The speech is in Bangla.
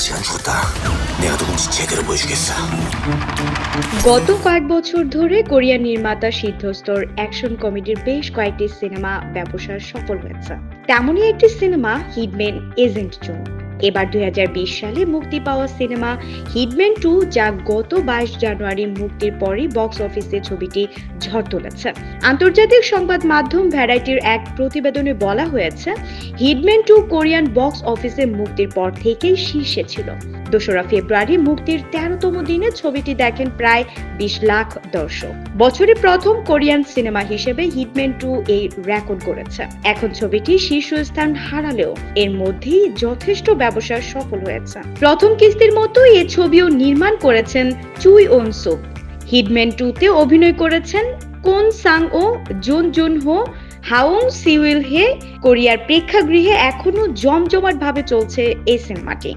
시간 줬다. 내가 누군지 제대로 보여주겠어. গত কয়েক বছর ধরে কোরিয়ান নির্মাতা সিদ্ধস্তর অ্যাকশন কমেডির বেশ কয়েকটি সিনেমা ব্যবসার সফল হয়েছে তেমনই একটি সিনেমা হিডম্যান এজেন্ট জুন এবার দুই হাজার বিশ সালে মুক্তি পাওয়া সিনেমা হিডম্যান টু, যা গত বাইশ জানুয়ারি মুক্তির পরই বক্স অফিসে ছবিটি ঝড় তুলেছে। আন্তর্জাতিক সংবাদ মাধ্যম ভ্যারাইটির এক প্রতিবেদনে বলা হয়েছে হিডম্যান টু কোরিয়ান বক্স অফিসে মুক্তির পর থেকেই শীর্ষে ছিল। দোসরা ফেব্রুয়ারি মুক্তির তেরোতম দিনে ছবিটি দেখেন প্রায় বিশ লাখ দর্শক। বছরে প্রথম কোরিয়ান সিনেমা হিসেবে হিটম্যান টু এই রেকর্ড করেছে এখন ছবিটি শীর্ষস্থান হারালেও এর মধ্যেই যথেষ্ট ব্যবসায় সফল হয়েছে। প্রথম কিস্তির মতো এই ছবিও নির্মাণ করেছেন চুই ওন সুক টু তে অভিনয় করেছেন কোন সাং ও জোন জোন হো হাউং সিউইল হে। কোরিয়ার প্রেক্ষাগৃহে এখনও জমজমাট ভাবে চলছে এই সিনেমাটি।